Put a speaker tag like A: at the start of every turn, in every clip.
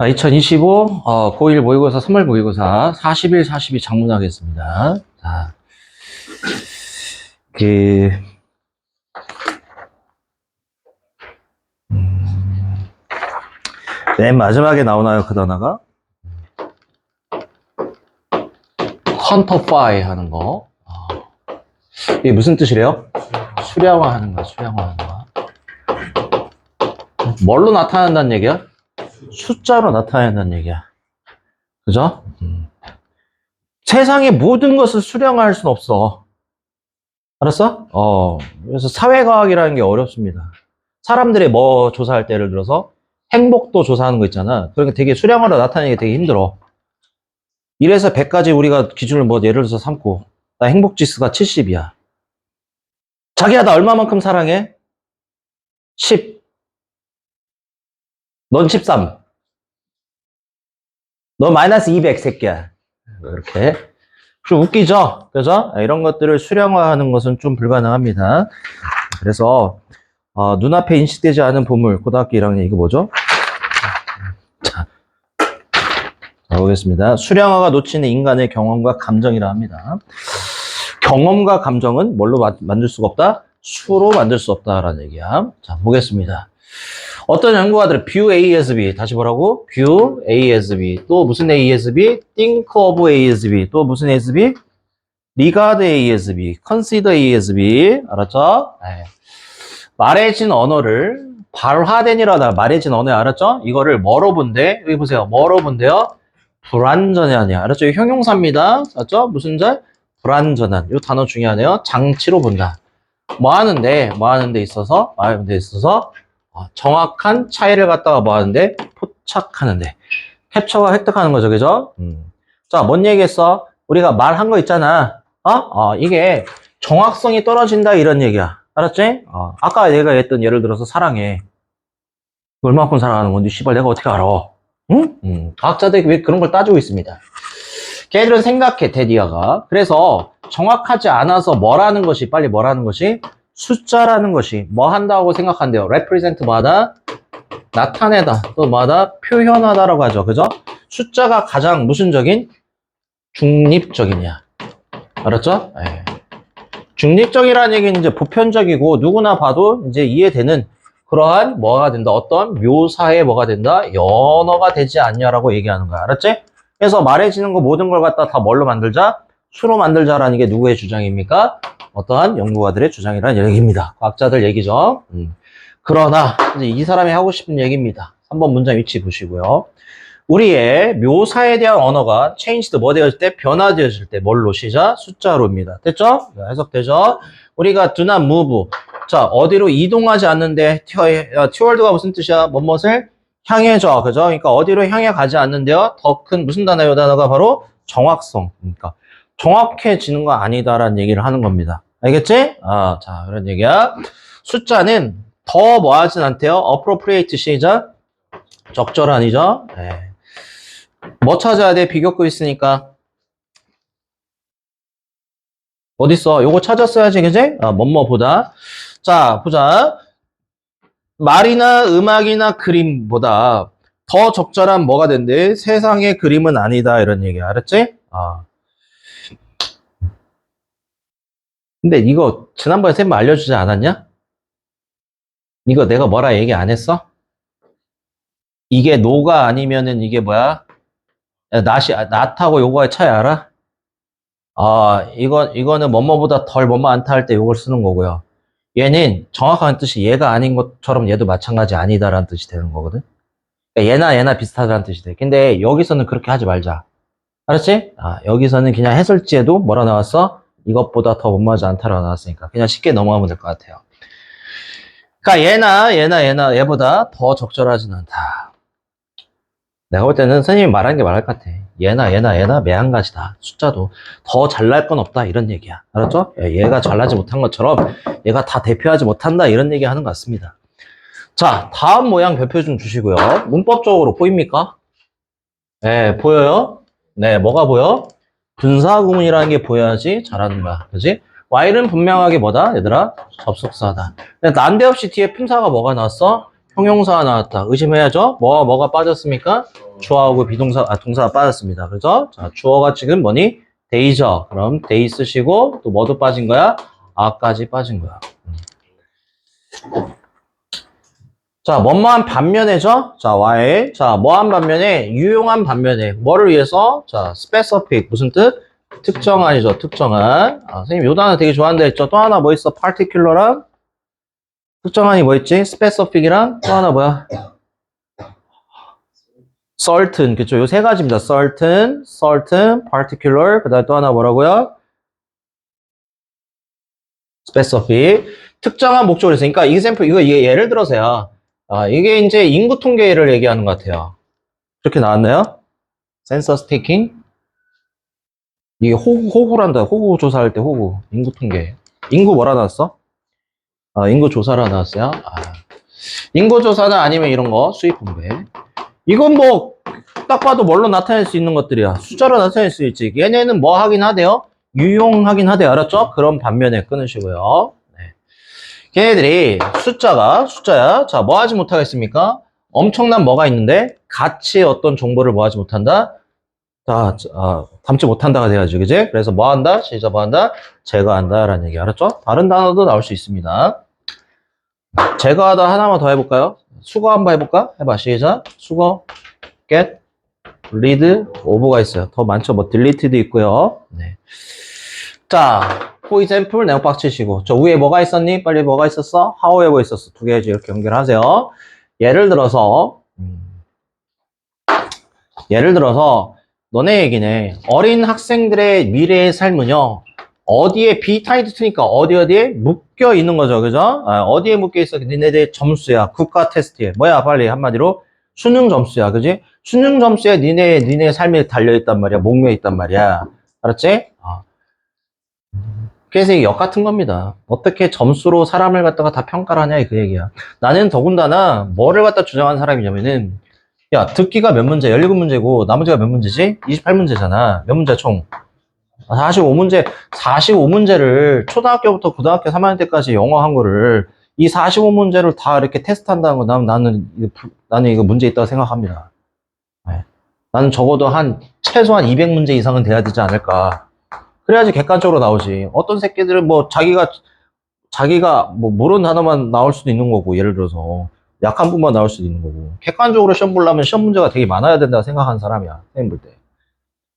A: 아, 2025 어, 고1 모의고사 3월 모의고사 41, 42 장문하겠습니다. 자, 그, 음, 맨 마지막에 나오나요 그 단어가? 퀀터파이 하는 거. 어, 이게 무슨 뜻이래요? 수량화하는 거, 수량화하는 거. 뭘로 나타난다는 얘기야? 숫자로 나타낸다는 얘기야. 그죠? 음. 세상의 모든 것을 수량화할 수는 없어. 알았어? 어. 그래서 사회과학이라는 게 어렵습니다. 사람들이 뭐 조사할 때 예를 들어서 행복도 조사하는 거 있잖아. 그러니까 되게 수량화로 나타내기 되게 힘들어. 1에서 100까지 우리가 기준을 뭐 예를 들어서 삼고 나 행복 지수가 70이야. 자기야 나 얼마만큼 사랑해? 10. 넌 13. 너 마이너스 200 새끼야. 이렇게. 좀 웃기죠? 그죠? 이런 것들을 수량화하는 것은 좀 불가능합니다. 그래서, 어, 눈앞에 인식되지 않은 보물, 고등학교 1학년, 이거 뭐죠? 자, 가보겠습니다. 수량화가 놓치는 인간의 경험과 감정이라 합니다. 경험과 감정은 뭘로 마- 만들 수가 없다? 수로 만들 수 없다라는 얘기야. 자, 보겠습니다. 어떤 연구가들은 view A as B 다시 뭐라고? view A as B 또 무슨 A as B? think of A as B 또 무슨 A as B? regard A as B consider A as B 알았죠? 네. 말해진 언어를 발화된이라다 말해진 언어 알았죠? 이거를 뭐로 본대? 여기 보세요 뭐로 본대요? 불완전이 야 알았죠? 이 형용사입니다 알았죠? 무슨 절? 불완전한 이 단어 중요하네요 장치로 본다 뭐 하는데 뭐 하는 데 있어서 뭐 하는 데 있어서 어, 정확한 차이를 갖다가 뭐 하는데? 포착하는데. 캡처가 획득하는 거죠, 그죠? 음. 자, 뭔 얘기했어? 우리가 말한 거 있잖아. 어? 어, 이게 정확성이 떨어진다, 이런 얘기야. 알았지? 어, 아까 내가 했던 예를 들어서 사랑해. 얼마큼 사랑하는 건데, 씨발, 내가 어떻게 알아? 응? 음, 과학자들이 왜 그런 걸 따지고 있습니다. 걔들은 생각해, 데디아가. 그래서 정확하지 않아서 뭐라는 것이, 빨리 뭐라는 것이 숫자라는 것이 뭐 한다고 생각한대요? represent 뭐하다? 나타내다. 또 뭐하다? 표현하다라고 하죠. 그죠? 숫자가 가장 무슨적인? 중립적이냐. 알았죠? 예. 중립적이라는 얘기는 이제 보편적이고 누구나 봐도 이제 이해되는 그러한 뭐가 된다? 어떤 묘사에 뭐가 된다? 연어가 되지 않냐라고 얘기하는 거야. 알았지? 그래서 말해지는 거 모든 걸 갖다 다 뭘로 만들자? 수로 만들자라는 게 누구의 주장입니까? 어떠한 연구가들의 주장이라는 얘기입니다. 과학자들 얘기죠. 음. 그러나 이제 이 사람이 하고 싶은 얘기입니다. 3번 문장 위치 보시고요. 우리의 묘사에 대한 언어가 changed 뭐 되었을 때 변화되었을 때 뭘로 시작? 숫자로입니다. 됐죠? 네, 해석되죠? 우리가 do not move. 자, 어디로 이동하지 않는데 toward가 무슨 뜻이야? 뭐뭇을 향해져. 그죠? 그러니까 어디로 향해 가지 않는데요. 더 큰 무슨 단어예요? 단어가 바로 정확성. 그러니까 정확해지는 거 아니다라는 얘기를 하는 겁니다. 알겠지? 아, 자, 그런 얘기야. 숫자는 더 뭐 하진 않대요? appropriate 시작. 적절한이죠? 네. 뭐 찾아야 돼? 비교급 있으니까. 어딨어? 요거 찾았어야지, 그지? 아, 뭐뭐보다. 자, 보자. 말이나 음악이나 그림보다 더 적절한 뭐가 된대? 세상의 그림은 아니다. 이런 얘기 알았지? 아. 근데 이거 지난번에 쌤 알려주지 않았냐? 이거 내가 뭐라 얘기 안 했어? 이게 노가 아니면은 이게 뭐야? 야, 낫이, 낫하고 요거의 차이 알아? 아, 이거, 이거는 뭐뭐보다 덜 뭐뭐 않다 할때 요걸 쓰는 거고요. 얘는 정확한 뜻이 얘가 아닌 것처럼 얘도 마찬가지 아니다라는 뜻이 되는 거거든. 그러니까 얘나 얘나 비슷하다는 뜻이 돼. 근데 여기서는 그렇게 하지 말자. 알았지? 아, 여기서는 그냥 해설지에도 뭐라 나왔어? 이것보다 더 못마지 않다라고 나왔으니까 그냥 쉽게 넘어가면 될 것 같아요. 그러니까 얘나 얘나 얘나 얘보다 더 적절하진 않다. 내가 볼 때는 선생님이 말한 게 말할 것 같아. 얘나 얘나 얘나 매한가지다. 숫자도 더 잘날 건 없다 이런 얘기야. 알았죠? 얘가 잘나지 못한 것처럼 얘가 다 대표하지 못한다 이런 얘기 하는 것 같습니다. 자, 다음 모양 별표 좀 주시고요. 문법적으로 보입니까? 네, 보여요? 네, 뭐가 보여? 분사구문이라는 게 보여야지 잘하는 거야. 그지? Y는 분명하게 뭐다? 얘들아? 접속사다. 난데없이 뒤에 품사가 뭐가 나왔어? 형용사가 나왔다. 의심해야죠? 뭐, 뭐가 빠졌습니까? 주어하고 비동사, 아, 동사가 빠졌습니다. 그죠? 자, 주어가 지금 뭐니? 데이죠. 그럼 데이 쓰시고, 또 뭐도 빠진 거야? 아까지 빠진 거야. 음. 자, 뭐뭐한 반면에죠? 자, why? 자, 뭐한 반면에, 유용한 반면에, 뭐를 위해서? 자, specific. 무슨 뜻? 특정한이죠. 특정한. 아, 선생님, 요 단어 되게 좋아한다 했죠? 또 하나 뭐 있어? particular랑? 특정한이 뭐 있지? specific이랑? 또 하나 뭐야? certain. 그쵸? 요 세 가지입니다. certain, certain, particular. 그 다음에 또 하나 뭐라고요? specific. 특정한 목적을 해서. 그러니까 example, 이거 예를 들어서요. 아, 이게 이제 인구 통계를 얘기하는 것 같아요. 그렇게 나왔나요? census taking? 이게 호구, 호구란다. 호구 조사할 때 호구. 인구 통계. 인구 뭐라 나왔어? 아, 인구 조사라 나왔어요? 아, 인구 조사나 아니면 이런 거, 수입 분배. 이건 뭐, 딱 봐도 뭘로 나타낼 수 있는 것들이야. 숫자로 나타낼 수 있지. 얘네는 뭐 하긴 하대요? 유용하긴 하대요. 알았죠? 그런 반면에 끊으시고요. 네. 걔네들이 숫자가, 숫자야. 자, 뭐 하지 못하겠습니까? 엄청난 뭐가 있는데, 같이 어떤 정보를 뭐 하지 못한다? 자, 아, 담지 못한다가 돼야지, 그지? 그래서 뭐 한다? 시작 뭐 한다? 제거한다. 라는 얘기, 알았죠? 다른 단어도 나올 수 있습니다. 제거하다 하나만 더 해볼까요? 수거 한번 해볼까? 해봐, 시작. 수거, get, read, over가 있어요. 더 많죠? 뭐, deleted 있고요. 네. 자, for example, 내용 빡치시고. 저 위에 뭐가 있었니? 빨리 뭐가 있었어? however 있었어. 두 개 이렇게 연결하세요. 예를 들어서, 음, 예를 들어서, 너네 얘기네. 어린 학생들의 미래의 삶은요, 어디에 비타이드 트니까 어디 어디에 묶여 있는 거죠. 그죠? 아, 어디에 묶여 있어? 니네들 점수야. 국가 테스트에. 뭐야, 빨리 한마디로. 수능 점수야. 그지? 수능 점수에 니네, 니네 삶이 달려 있단 말이야. 목매어 있단 말이야. 알았지? 어. 그래서 역 같은 겁니다. 어떻게 점수로 사람을 갖다가 다 평가를 하냐, 그 얘기야. 나는 더군다나 뭐를 갖다 주장한 사람이냐면은, 야, 듣기가 몇 문제? 17문제고, 나머지가 몇 문제지? 28문제잖아. 몇 문제 총? 45문제, 45문제를 초등학교부터 고등학교 3학년 때까지 영어 한 거를 이 45문제를 다 이렇게 테스트한다는 거 나는, 나는 이거 문제 있다고 생각합니다. 네. 나는 적어도 한, 최소한 200문제 이상은 돼야 되지 않을까. 그래야지 객관적으로 나오지. 어떤 새끼들은 뭐 자기가, 자기가 뭐 모르는 단어만 나올 수도 있는 거고, 예를 들어서. 약한 부분만 나올 수도 있는 거고. 객관적으로 시험 보려면 시험 문제가 되게 많아야 된다고 생각하는 사람이야. 선생님 볼 때.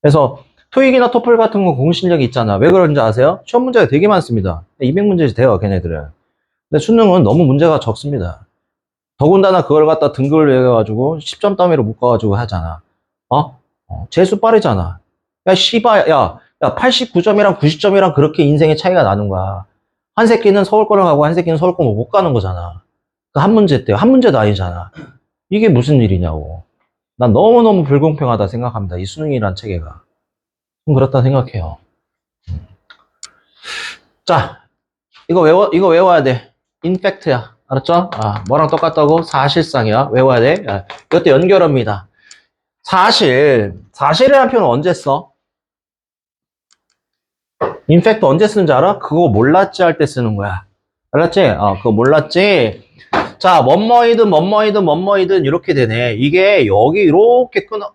A: 그래서 토익이나 토플 같은 거 공실력이 있잖아. 왜 그런지 아세요? 시험 문제가 되게 많습니다. 200문제씩 돼요, 걔네들은. 근데 수능은 너무 문제가 적습니다. 더군다나 그걸 갖다 등급을 매겨가지고 10점 더미로 묶어가지고 하잖아. 어? 어, 재수 빠르잖아. 야, 씨발, 야, 야, 89점이랑 90점이랑 그렇게 인생의 차이가 나는 거야. 한 새끼는 서울 거를 가고 한 새끼는 서울 거 못 가는 거잖아. 그 한 문제 때, 한 문제도 아니잖아. 이게 무슨 일이냐고. 난 너무너무 불공평하다 생각합니다. 이 수능이란 체계가. 좀 그렇다 생각해요. 음. 자, 이거 외워, 이거 외워야 돼. 인팩트야. 알았죠? 아, 뭐랑 똑같다고? 사실상이야. 외워야 돼. 아, 이것도 연결합니다. 사실, 사실이라는 표현은 언제 써? 인팩트 언제 쓰는지 알아? 그거 몰랐지 할 때 쓰는 거야. 알았지? 어, 그거 몰랐지? 자, 뭐뭐이든 뭐뭐이든 뭐뭐이든 이렇게 되네. 이게 여기 이렇게 끊어.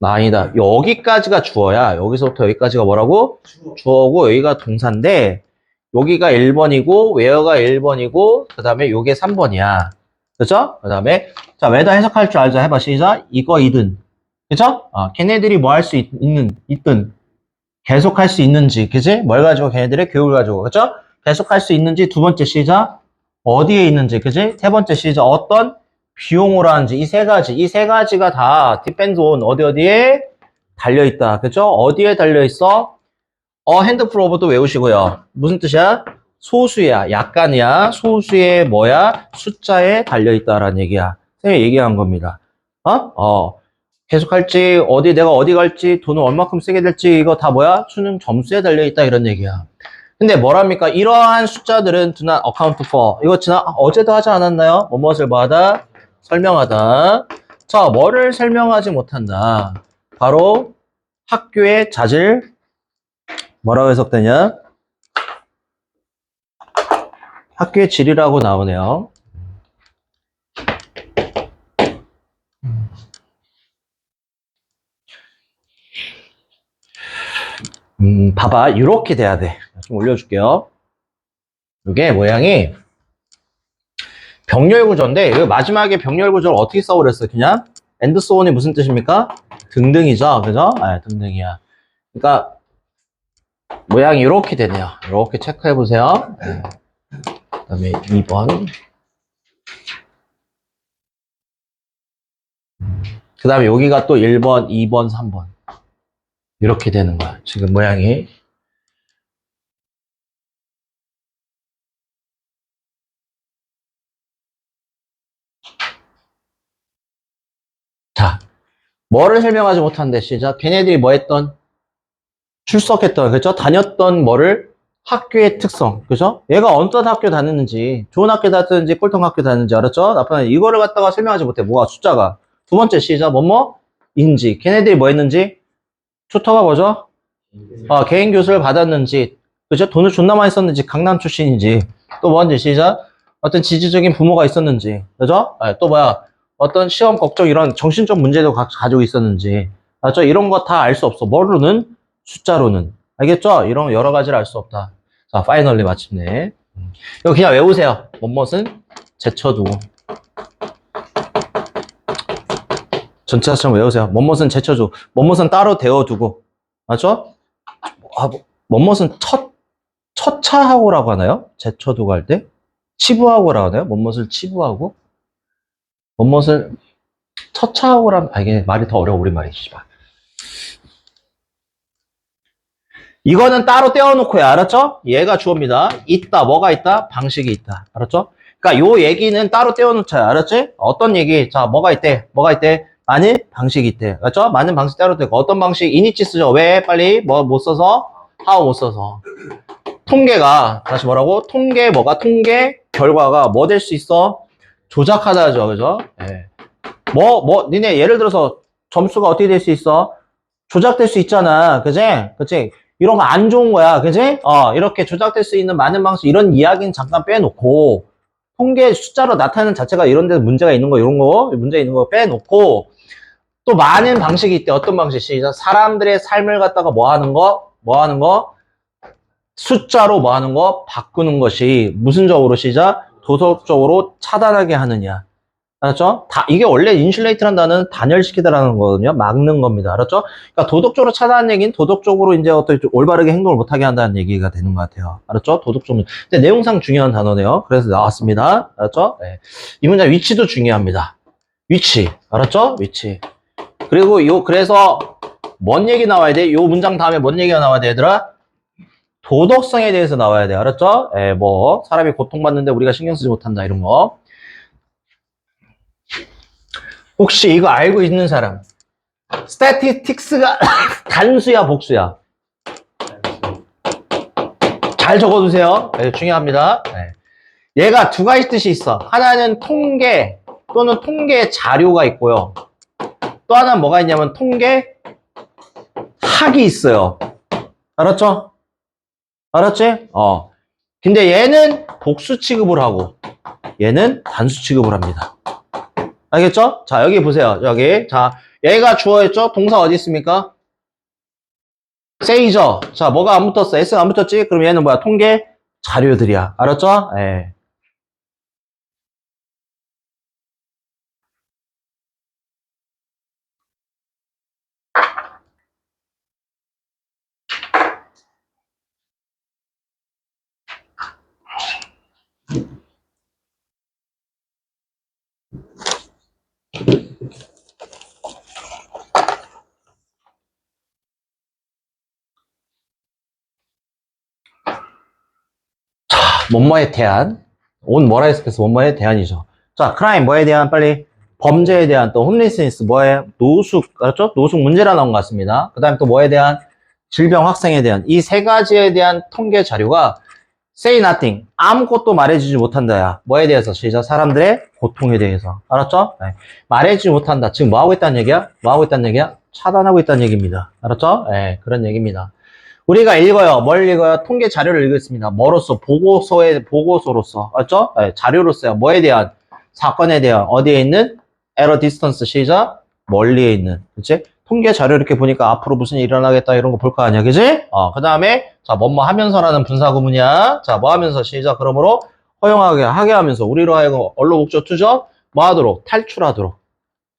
A: 나 아니다. 여기까지가 주어야. 여기서부터 여기까지가 뭐라고? 주어 고 여기가 동사인데 여기가 1번이고 웨어가 1번이고 그 다음에 요게 3번이야. 그죠? 그 다음에 자 왜다 해석할 줄 알자 해 봐 시작. 이거이든 그죠? 아, 걔네들이 뭐 할 수 있는 있든 계속할 수 있는지 그지? 뭘 가지고 걔네들의 교육을 가지고 그죠? 계속할 수 있는지 두 번째 시작. 어디에 있는지 그지? 세 번째 시작. 어떤 비용으로 하는지 이 세 가지 이 세 가지가 다 depends on 어디 어디에 달려 있다 그죠 어디에 달려 있어 어 핸드풀 오버도 외우시고요 무슨 뜻이야 소수야 약간이야 소수의 뭐야 숫자에 달려 있다라는 얘기야 선생님이 얘기한 겁니다 어? 어 계속 할지 어디 내가 어디 갈지 돈을 얼마큼 쓰게 될지 이거 다 뭐야 수능 점수에 달려 있다 이런 얘기야 근데 뭐랍니까 이러한 숫자들은 not account for 이거 지난 어제도 하지 않았나요 뭐 무엇을 뭐하다 설명하다. 자, 뭐를 설명하지 못한다? 바로 학교의 자질. 뭐라고 해석되냐? 학교의 질이라고 나오네요. 음, 봐봐. 이렇게 돼야 돼. 좀 올려줄게요. 이게 모양이 병렬 구조인데, 이 마지막에 병렬 구조를 어떻게 써버렸어요? 그냥? 엔드 소원이 무슨 뜻입니까? 등등이죠. 그죠? 아, 등등이야. 그러니까, 모양이 이렇게 되네요. 이렇게 체크해 보세요. 네. 그 다음에 2번. 그 다음에 여기가 또 1번, 2번, 3번. 이렇게 되는 거야. 지금 모양이. 자, 뭐를 설명하지 못한데, 시작. 걔네들이 뭐 했던? 출석했던, 그죠? 다녔던 뭐를? 학교의 특성, 그죠? 얘가 어떤 학교 다녔는지, 좋은 학교 다녔는지, 꼴통 학교 다녔는지, 알았죠? 나쁜 이거를 갖다가 설명하지 못해. 뭐가 숫자가. 두 번째 시작. 뭐뭐? 인지. 걔네들이 뭐 했는지? 초터가 뭐죠? 어, 개인 교수를 받았는지, 그죠? 돈을 존나 많이 썼는지, 강남 출신인지, 또 뭔지 시작. 어떤 지지적인 부모가 있었는지, 그죠? 아, 또 뭐야? 어떤 시험 걱정 이런 정신적 문제도 가, 가지고 있었는지, 알죠? 이런 거 다 알 수 없어. 뭐로는? 숫자로는. 알겠죠? 이런 여러 가지를 알 수 없다. 자, 파이널리 마침내. 음. 이거 그냥 외우세요. 뭐뭇은 제쳐두고. 전체처럼 외우세요. 뭐뭇은 제쳐두고. 뭐뭇은 따로 데워두고. 맞죠? 아, 뭐, 뭐뭇은 첫, 첫차하고라고 하나요? 제쳐두고 할 때? 치부하고라고 하나요? 뭐뭇을 치부하고? 뭐뭇을 첫차하고라면, 아, 이게 말이 더 어려워, 우리말이, 씨발. 이거는 따로 떼어놓고 요. 알았죠? 얘가 주어입니다. 있다. 뭐가 있다? 방식이 있다. 알았죠? 그러니까 요 얘기는 따로 떼어놓자. 알았지? 어떤 얘기? 자, 뭐가 있대? 뭐가 있대? 많은 방식이 있대. 알았죠? 많은 방식 따로 떼고 어떤 방식? 이니치 쓰죠. 왜? 빨리 뭐 못 써서? how 못 써서. 통계가 다시 뭐라고? 통계 뭐가? 통계 결과가 뭐 될 수 있어? 조작하다죠. 그죠? 예. 뭐, 뭐, 니네 예를 들어서 점수가 어떻게 될 수 있어? 조작될 수 있잖아. 그지? 그치? 이런 거 안 좋은 거야. 그지? 어, 이렇게 조작될 수 있는 많은 방식, 이런 이야기는 잠깐 빼놓고, 통계 숫자로 나타내는 자체가 이런 데 문제가 있는 거, 이런 거, 문제 있는 거 빼놓고, 또 많은 방식이 있대. 어떤 방식이? 사람들의 삶을 갖다가 뭐 하는 거? 뭐 하는 거? 숫자로 뭐 하는 거? 바꾸는 것이 무슨 적으로 시작? 도덕적으로 차단하게 하느냐. 알았죠? 다, 이게 원래 인슐레이트라는 단어는 단열시키다라는 거거든요. 막는 겁니다. 알았죠? 그러니까 도덕적으로 차단하는 얘기는 도덕적으로 이제 좀 올바르게 행동을 못하게 한다는 얘기가 되는 것 같아요. 알았죠? 도덕적으로. 근데 내용상 중요한 단어네요. 그래서 나왔습니다. 알았죠? 네. 이 문장 위치도 중요합니다. 위치. 알았죠? 위치. 그리고 요, 그래서 뭔 얘기 나와야 돼? 요 문장 다음에 뭔 얘기가 나와야 돼, 얘들아? 도덕성에 대해서 나와야 돼. 알았죠? 예, 뭐, 사람이 고통받는데 우리가 신경 쓰지 못한다, 이런 거. 혹시 이거 알고 있는 사람? 스태티스틱스가 단수야, 복수야? 잘 적어두세요. 네, 중요합니다. 네. 얘가 두 가지 뜻이 있어. 하나는 통계 또는 통계 자료가 있고요. 또 하나는 뭐가 있냐면 통계 학이 있어요. 알았죠? 알았지? 어. 근데 얘는 복수 취급을 하고 얘는 단수 취급을 합니다. 알겠죠? 자, 여기 보세요. 여기. 자, 얘가 주어였죠? 동사 어디 있습니까? 세이저. 자, 뭐가 안 붙었어? S가 안 붙었지? 그럼 얘는 뭐야? 통계 자료들이야. 알았죠? 예. 뭐뭐에 대한 온 했을까서 뭐뭐에 대한이죠. 자, 크라임 뭐에 대한 빨리 범죄에 대한 또 홈리스니스 뭐에 노숙 알았죠? 노숙 문제라 나온 것 같습니다. 그다음에 또 뭐에 대한 질병 확산에 대한 이 세 가지에 대한 통계 자료가 say nothing 아무것도 말해주지 못한다야. 뭐에 대해서 시작 사람들의 고통에 대해서 알았죠? 네. 말해주지 못한다. 지금 뭐 하고 있다는 얘기야? 뭐 하고 있다는 얘기야? 차단하고 있다는 얘기입니다. 알았죠? 네, 그런 얘기입니다. 우리가 읽어요. 뭘 읽어요? 통계 자료를 읽었습니다. 뭐로서? 보고서의, 보고서로서. 알죠? 네, 자료로서요. 뭐에 대한? 사건에 대한, 어디에 있는? 에러 디스턴스 시작? 멀리에 있는. 그치? 통계 자료 이렇게 보니까 앞으로 무슨 일이 일어나겠다 이런 거 볼 거 아니야, 그지? 어, 그 다음에, 자, 뭐뭐 하면서라는 분사 구문이야. 자, 뭐 하면서 시작. 그러므로 허용하게, 하게 하면서 우리로 하여금 언로 목적 투죠? 뭐 하도록? 탈출하도록.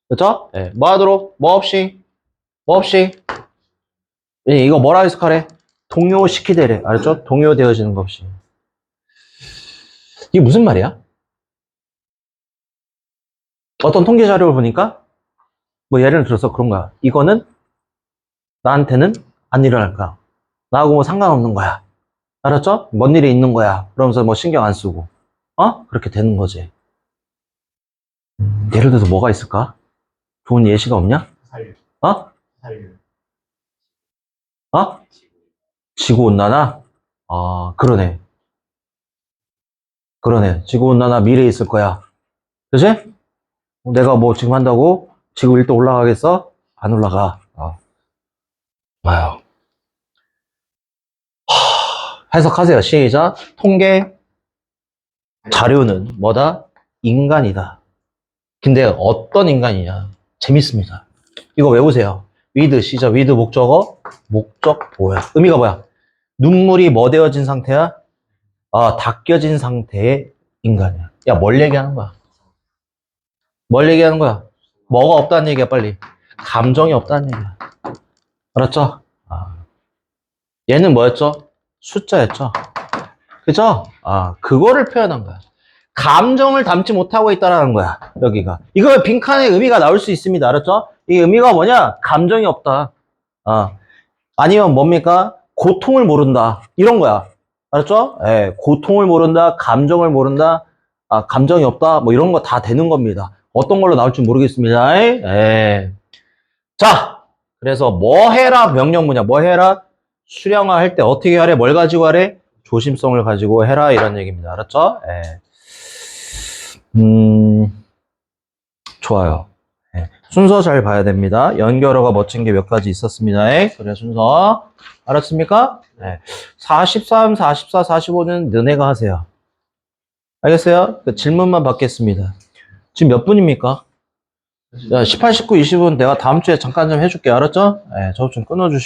A: 그죠? 예, 뭐 하도록? 뭐 없이? 뭐 없이? 예, 이거 뭐라 해석하래? 동요시키되래. 알았죠? 동요되어지는 것 없이. 이게 무슨 말이야? 어떤 통계 자료를 보니까 뭐 예를 들어서 그런 거야. 이거는 나한테는 안 일어날 거야. 나하고 뭐 상관없는 거야. 알았죠? 뭔 일이 있는 거야. 그러면서 뭐 신경 안 쓰고. 어? 그렇게 되는 거지. 음, 예를 들어서 뭐가 있을까? 좋은 예시가 없냐? 어? 지구온난화? 아, 그러네. 그러네. 지구온난화 미래에 있을 거야. 그지? 내가 뭐 지금 한다고 지구 1도 올라가겠어? 안 올라가. 어. 와요. 하, 해석하세요. 시작. 통계 자료는 뭐다? 인간이다. 근데 어떤 인간이냐? 재밌습니다. 이거 외우세요. 위드 시작. 위드 목적어 목적 뭐야? 의미가 뭐야? 눈물이 뭐 되어진 상태야? 아, 닦여진 상태의 인간이야. 야, 뭘 얘기하는 거야? 뭘 얘기하는 거야? 뭐가 없다는 얘기야, 빨리. 감정이 없다는 얘기야. 알았죠? 아. 얘는 뭐였죠? 숫자였죠? 그죠? 아, 그거를 표현한 거야. 감정을 담지 못하고 있다라는 거야, 여기가. 이거 빈칸에 의미가 나올 수 있습니다. 알았죠? 이 의미가 뭐냐? 감정이 없다. 아. 아니면 뭡니까? 고통을 모른다. 이런 거야. 알았죠? 예, 고통을 모른다, 감정을 모른다, 아, 감정이 없다, 뭐 이런 거 다 되는 겁니다. 어떤 걸로 나올지 모르겠습니다. 예. 자, 그래서 뭐 해라 명령문이야. 뭐 해라? 수량화 할 때 어떻게 하래? 뭘 가지고 하래? 조심성을 가지고 해라 이런 얘기입니다. 알았죠? 예. 음, 좋아요. 예. 순서 잘 봐야 됩니다. 연결어가 멋진 게 몇 가지 있었습니다. 예. 그래 순서 알았습니까? 네. 43, 44, 45는 너네가 하세요. 알겠어요? 그 질문만 받겠습니다. 지금 몇 분입니까? 자, 18, 19, 20은 내가 다음 주에 잠깐 좀 해줄게. 알았죠? 네, 저좀 끊어주시고.